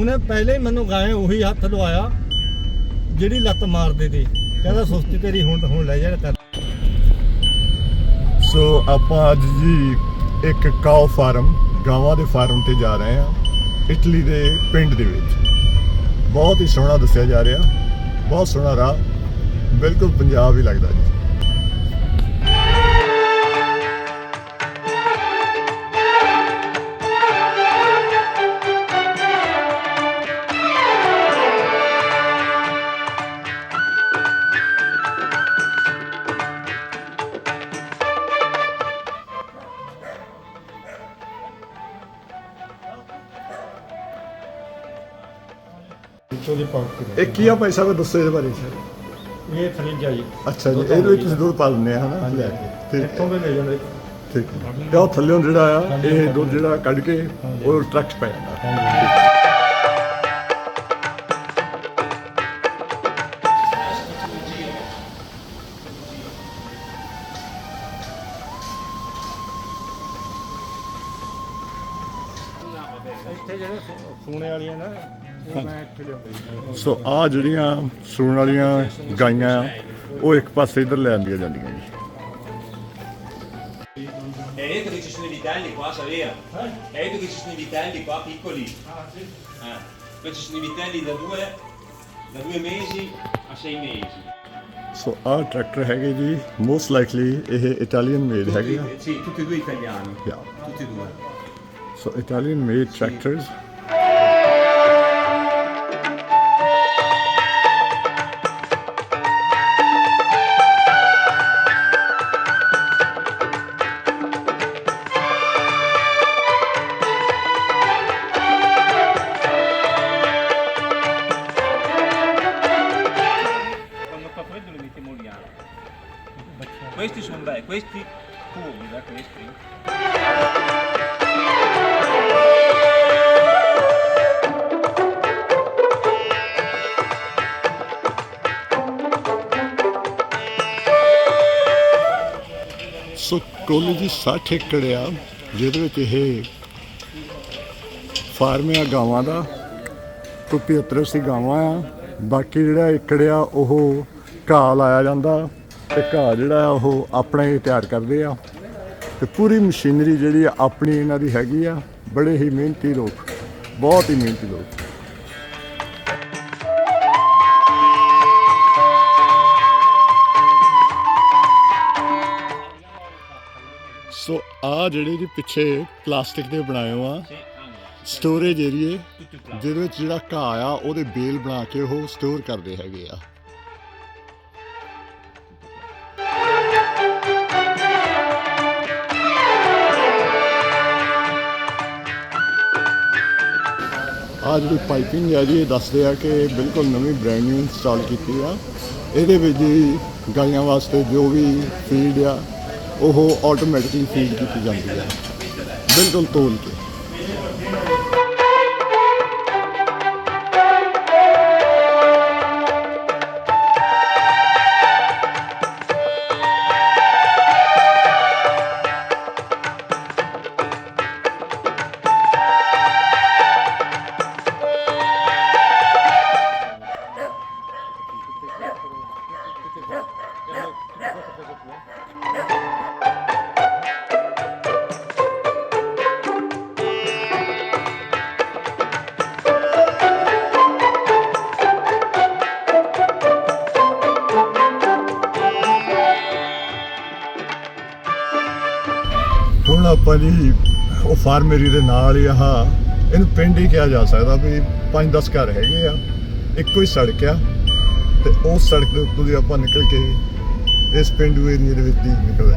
ਉਹਨੇ ਪਹਿਲੇ ਹੀ ਮੈਨੂੰ ਗਾਏ ਉਹੀ ਹੱਥ ਲਵਾਇਆ, ਜਿਹੜੀ ਲੱਤ ਮਾਰਦੇ ਤੇ ਕਹਿੰਦਾ, ਸੁਸਤੀ ਤੇਰੀ ਹੁਣ ਹੁਣ ਲੈ ਜਾ ਕਰ। ਸੋ ਆਪਾਂ ਅੱਜ ਜੀ ਇੱਕ ਕਾਓ ਫਾਰਮ ਗਾਵਾਂ ਦੇ ਫਾਰਮ ਤੇ ਜਾ ਰਹੇ ਹਾਂ, ਇਟਲੀ ਦੇ ਪਿੰਡ ਦੇ ਵਿੱਚ। ਬਹੁਤ ਹੀ ਸੋਹਣਾ ਦੱਸਿਆ ਜਾ ਰਿਹਾ, ਬਹੁਤ ਸੋਹਣਾ ਰਾਹ, ਬਿਲਕੁਲ ਪੰਜਾਬ ਹੀ ਲੱਗਦਾ ਜੀ। ਚੋਲੀ ਪਾਉ ਇਹ ਕੀ ਆ ਭਾਈ ਸਾਹਿਬ ਦੱਸੋ ਇਹਦੇ ਬਾਰੇ ਸਰ ਇਹ ਫਰਿੱਜ ਆ ਜੀ। ਅੱਛਾ ਜੀ ਇਹਦੇ ਵਿੱਚ ਤੁਸੀਂ ਦੁੱਧ ਪਾ ਦਿੰਦੇ ਆ ਹਨਾ? ਹਾਂਜੀ ਠੀਕ। ਇੱਥੋਂ ਵੀ ਲੈ ਜਾਂਦੇ। ਠੀਕ। ਤੇ ਉਹ ਥੱਲੇੋਂ ਜਿਹੜਾ ਆ ਇਹ ਦੁੱਧ ਜਿਹੜਾ ਕੱਢ ਕੇ ਉਹ ਟਰੱਕ 'ਚ ਪੈ ਜਾਂਦਾ। ਇੱਥੇ ਜਿਹੜੇ ਸੂ- ਸੂਣੇ ਵਾਲੀਆਂ ਨਾ ਸੋ ਆ ਜਿਹੜੀਆਂ ਸੂਣ ਵਾਲੀਆਂ ਗਾਈਆਂ ਆ ਉਹ ਇੱਕ ਪਾਸੇ ਇਧਰ ਲੈ ਆਂਦੀਆਂ ਜਾਂਦੀਆਂ ਜੀ Hai detto che ci sono i vitelli qua, Savia? Hai detto che ci sono i vitelli qua piccoli? Eh. Poi ci sono i vitelli da due, da due mesi a sei mesi. ਸੋ ਆ tractor ਹੈਗੇ ਜੀ most likely ਇਹ Italian made ਹੈਗੇ ਆ Sì, tutti e due italiani. Yeah. Tutti e due. So Italian made tractors Questi sono belli, questi puri, da questi. So ਕੁੱਲ ਜੀ 60 ਏਕੜ ਆ ਜਿਹਦੇ ਵਿੱਚ ਇਹ ਫਾਰਮ ਆ ਗਾਵਾਂ ਦਾ ਕੋਈ 75 ਸੀ ਗਾਵਾਂ ਆ ਬਾਕੀ ਜਿਹੜਾ ਏਕੜ ਆ ਉਹ ਘਾਹ ਲਾਇਆ ਜਾਂਦਾ ਤੇ ਘਾਹ ਜਿਹੜਾ ਆ, ਉਹ ਆਪਣੇ ਹੀ ਤਿਆਰ ਕਰਦੇ ਆ। ਤੇ ਪੂਰੀ ਮਸ਼ੀਨਰੀ ਜਿਹੜੀ ਆ, ਆਪਣੀ ਇਹਨਾਂ ਦੀ ਹੈਗੀ ਆ। ਬੜੇ ਹੀ ਮਿਹਨਤੀ ਲੋਕ, ਬਹੁਤ ਹੀ ਮਿਹਨਤੀ ਲੋਕ। ਸੋ ਆ ਜਿਹੜੇ ਜੀ ਪਿੱਛੇ ਪਲਾਸਟਿਕ ਦੇ ਬਣਾਏ ਆ ਸਟੋਰੇਜ ਏਰੀਏ ਜਿਹਦੇ ਵਿੱਚ ਜਿਹੜਾ ਘਾਹ ਆ, ਉਹਦੇ ਬੇਲ ਬਣਾ ਕੇ ਉਹ ਸਟੋਰ ਕਰਦੇ ਹੈਗੇ ਆ। ਆ ਜਿਹੜੀ ਪਾਈਪਿੰਗ ਹੈ ਜੀ, ਇਹ ਦੱਸਦੇ ਆ ਕਿ ਬਿਲਕੁਲ ਨਵੀਂ ਬ੍ਰੈਂਡ ਨਿਊ ਇੰਸਟਾਲ ਕੀਤੀ ਆ। ਇਹਦੇ ਵਿੱਚ ਜੀ ਗਾਈਆਂ ਵਾਸਤੇ ਜੋ ਵੀ ਫੀਡ ਆ, ਉਹ ਆਟੋਮੈਟਿਕਲੀ ਫੀਡ ਕੀਤੀ ਜਾਂਦੀ ਆ। ਬਿਲਕੁਲ ਤੋਲ ਕੇ। ਹੁਣ ਆਪਾਂ ਜੀ ਉਹ ਫਾਰਮ ਏਰੀਆ ਦੇ ਨਾਲ ਹੀ ਆਹ ਇਹਨੂੰ ਪਿੰਡ ਹੀ ਕਿਹਾ ਜਾ ਸਕਦਾ ਵੀ 5-10 ਘਰ ਹੈਗੇ ਆ, ਇੱਕੋ ਹੀ ਸੜਕ ਆ ਤੇ ਉਸ ਸੜਕ ਦੇ ਉੱਤੋਂ ਦੀ ਆਪਾਂ ਨਿਕਲ ਕੇ ਇਸ ਪਿੰਡੂ ਏਰੀਆ ਦੇ ਵਿੱਚ ਦੀ ਨਿਕਲ